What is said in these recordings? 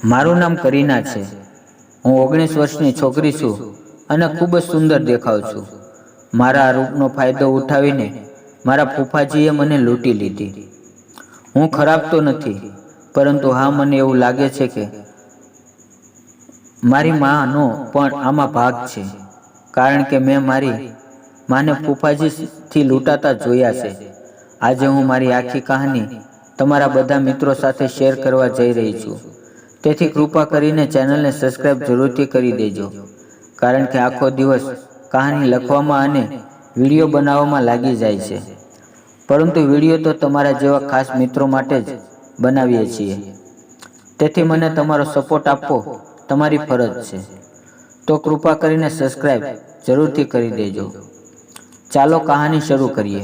મારું નામ કરીના છે. હું ઓગણીસ વર્ષની છોકરી છું અને ખૂબ જ સુંદર દેખાઉં છું. મારા આ રૂપનો ફાયદો ઉઠાવીને મારા ફૂફાજીએ મને લૂંટી લીધી. હું ખરાબ તો નથી, પરંતુ હા, મને એવું લાગે છે કે મારી માનો પણ આમાં ભાગ છે, કારણ કે મેં મારી માને ફૂફાજીથી લૂંટાતા જોયા છે. આજે હું મારી આખી કહાની તમારા બધા મિત્રો સાથે શેર કરવા જઈ રહી છું. તેથી કૃપા કરીને ચેનલને સબસ્ક્રાઇબ જરૂરથી કરી દેજો. કારણ કે આખો દિવસ કહાની લખવામાં અને વીડિયો બનાવવામાં લાગી જાય છે. પરંતુ વીડિયો તો તમારા જેવા ખાસ મિત્રો માટે જ બનાવીએ છીએ. તેથી મને તમારો સપોર્ટ આપવો તમારી ફરજ છે. તો કૃપા કરીને સબસ્ક્રાઇબ જરૂરથી કરી દેજો. ચાલો કહાની શરૂ કરીએ.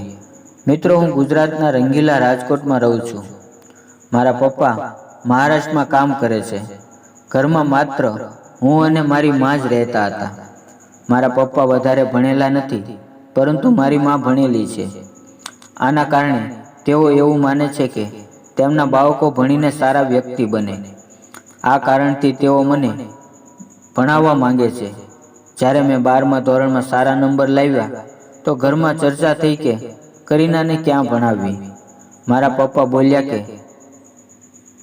મિત્રો, હું ગુજરાતના રંગીલા રાજકોટમાં રહું છું. મારા પપ્પા મહારાષ્ટ્રમાં કામ કરે છે. ઘરમાં માત્ર હું અને મારી માં જ રહેતા હતા. મારા પપ્પા વધારે ભણેલા નથી, પરંતુ મારી માં ભણેલી છે. આના કારણે તેઓ એવું માને છે કે તેમના બાળકો ભણીને સારા વ્યક્તિ બને. આ કારણથી તેઓ મને ભણાવવા માંગે છે. જ્યારે મેં બારમા ધોરણમાં સારા નંબર લાવ્યા, તો ઘરમાં ચર્ચા થઈ કે કરીનાને ક્યાં ભણાવવી? મારા પપ્પા બોલ્યા કે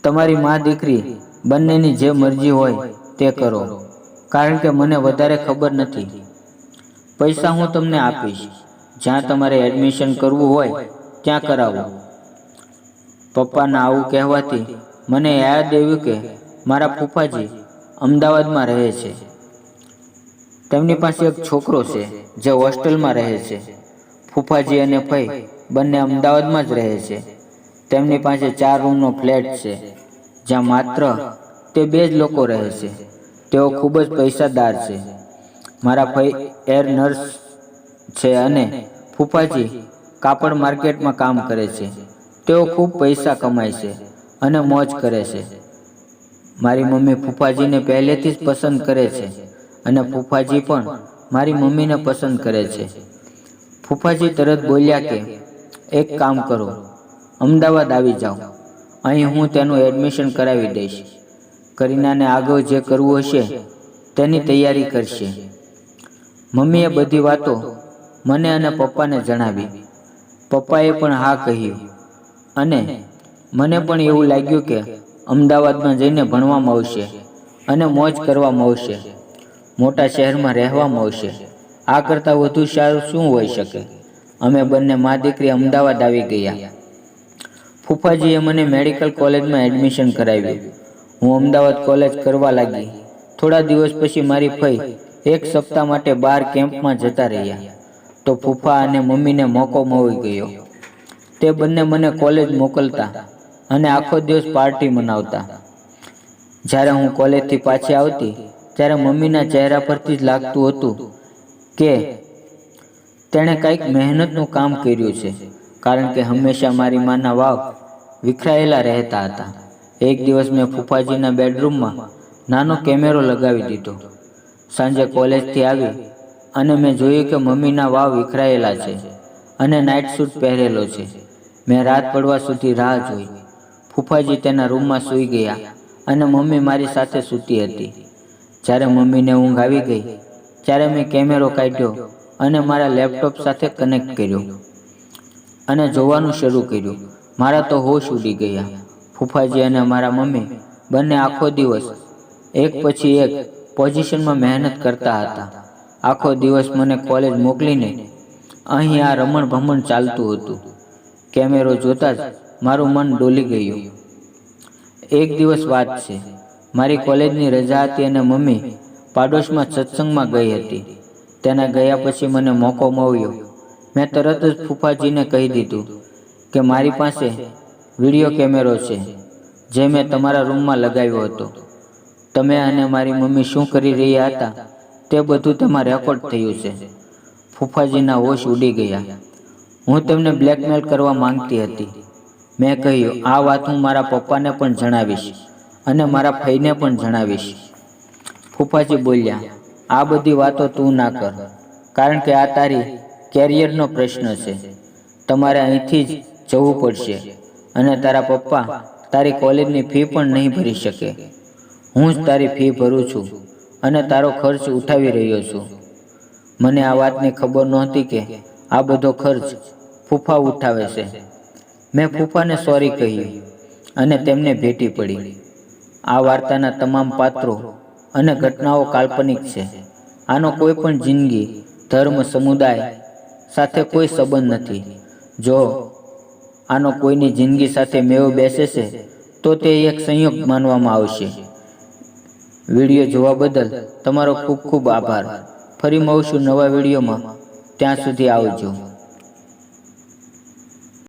તમારી મા દીકરી બંનેની જે મરજી હોય તે કરો. કારણ કે મને વધારે ખબર નથી. પૈસા હું તમને આપીશ. જ્યાં તમારે એડમિશન કરવું હોય, ત્યાં કરાવો. પપ્પાના આવું કહેવાથી મને યાદ આવ્યું કે મારા ફૂફાજી અમદાવાદમાં રહે છે. તેમની પાસે એક છોકરો છે, જે હોસ્ટેલમાં રહે છે. ફૂફાજી અને ફઈ બંને અમદાવાદમાં જ રહે છે. તેમની પાસે ચાર રૂમનો ફ્લેટ છે, જ્યાં માત્ર તે બે જ લોકો રહે છે. તેઓ ખૂબ જ પૈસાદાર છે. મારા ભાઈ એર નર્સ છે અને ફૂફાજી કાપડ માર્કેટમાં કામ કરે છે. તેઓ ખૂબ પૈસા કમાય છે અને મોજ કરે છે. મારી મમ્મી ફૂફાજીને પહેલેથી જ પસંદ કરે છે અને ફૂફાજી પણ મારી મમ્મીને પસંદ કરે છે. ફૂફાજી તરત બોલ્યા કે, એક કામ કરો અમદાવાદ આવી જાઓ અહીં હું તેનું એડમિશન કરાવી દઈશ. કરીનાને આગળ જે કરવું હશે, તેની તૈયારી કરશે. મમ્મીએ બધી વાતો મને અને પપ્પાને જણાવી. પપ્પાએ પણ હા કહ્યું. અને મને પણ એવું લાગ્યું કે અમદાવાદમાં જઈને ભણવામાં આવશે અને મોજ કરવામાં આવશે. મોટા શહેરમાં રહેવામાં આવશે. આ કરતાં વધુ સારું શું હોઈ શકે? અમે બંને મા દીકરી અમદાવાદ આવી ગયા. ફૂફાજીએ મને મેડિકલ કોલેજમાં એડમિશન કરાવ્યું. હું અમદાવાદ કોલેજ કરવા લાગી. થોડા દિવસ પછી મારી ફઈ એક સપ્તાહ માટે બાર કેમ્પમાં જતા રહ્યા. તો ફૂફા અને મમ્મીને મોકો મળી ગયો. તે બંને મને કોલેજ મોકલતા અને આખો દિવસ પાર્ટી મનાવતા. જ્યારે હું કોલેજથી પાછી આવતી, ત્યારે મમ્મીના ચહેરા પરથી જ લાગતું હતું કે તેણે કંઈક મહેનતનું કામ કર્યું છે. કારણ કે હંમેશા મારી માના વાવ વિખરાયેલા રહેતા હતા. એક દિવસ મેં ફૂફાજીના બેડરૂમમાં નાનો કેમેરો લગાવી દીધો. સાંજે કોલેજથી આવી અને મેં જોયું કે મમ્મીના વાવ વિખરાયેલા છે અને નાઇટ સૂટ પહેરેલો છે. મેં રાત પડવા સુધી રાહ જોઈ. ફૂફાજી તેના રૂમમાં સૂઈ ગયા અને મમ્મી મારી સાથે સૂતી હતી. જ્યારે મમ્મીને ઊંઘ આવી ગઈ, ત્યારે મેં કેમેરો કાઢ્યો અને મારા લેપટોપ સાથે કનેક્ટ કર્યો. અને જોવાનું શરૂ કર્યું. મારા તો હોશ ઉડી ગયા. ફૂફાજી અને મારા મમ્મી બંને આખો દિવસ એક પછી એક પોઝિશનમાં મહેનત કરતા હતા. આખો દિવસ મને કોલેજ મોકલીને અહીં આ રમણ ભમણ ચાલતું હતું. કેમેરો જોતાં જ મારું મન ડોલી ગયું. એક દિવસ વાત છે. મારી કોલેજની રજા હતી અને મમ્મી પાડોશમાં સત્સંગમાં ગઈ હતી. તેના ગયા પછી મને મોકો મળ્યો. મેં તરત જ ફૂફાજીને કહી દીધું કે મારી પાસે વીડિયો કેમેરો છે, જે મેં તમારા રૂમમાં લગાવ્યો હતો. તમે અને મારી મમ્મી શું કરી રહ્યા હતા તે બધું તેમાં રેકોર્ડ થયું છે. ફૂફાજીના હોશ ઉડી ગયા. હું તેમને બ્લેકમેલ કરવા માંગતી હતી. મેં કહ્યું, આ વાત હું મારા પપ્પાને પણ જણાવીશ અને મારા ફઈને પણ જણાવીશ. ફૂફાજી બોલ્યા, આ બધી વાતો તું ના કર, કારણ કે આ તારી કેરિયરનો પ્રશ્ન છે. તમારે અહીંથી જ જવું પડશે અને તારા પપ્પા તારી કોલેજની ફી પણ નહીં ભરી શકે. હું જ તારી ફી ભરું છું અને તારો ખર્ચ ઉઠાવી રહ્યો છું. મને આ વાતની ખબર નહોતી કે આ બધો ખર્ચ ફૂફા ઉઠાવે છે. મેં ફૂફાને સોરી કહ્યું અને તેમને ભેટી પડી. આ વાર્તાના તમામ પાત્રો અને ઘટનાઓ કાલ્પનિક છે. આનો કોઈ પણ જિંદગી, ધર્મ, સમુદાય સાથે કોઈ સંબંધ નથી. જો આનો કોઈની જિંદગી સાથે મેળો બેસે છે તો તે એક સંયોગ માનવામાં આવશે. વીડિયો જોવા બદલ તમારો ખૂબ ખૂબ આભાર. ફરી મળશું નવા વિડીયોમાં. ત્યાં સુધી આવજો.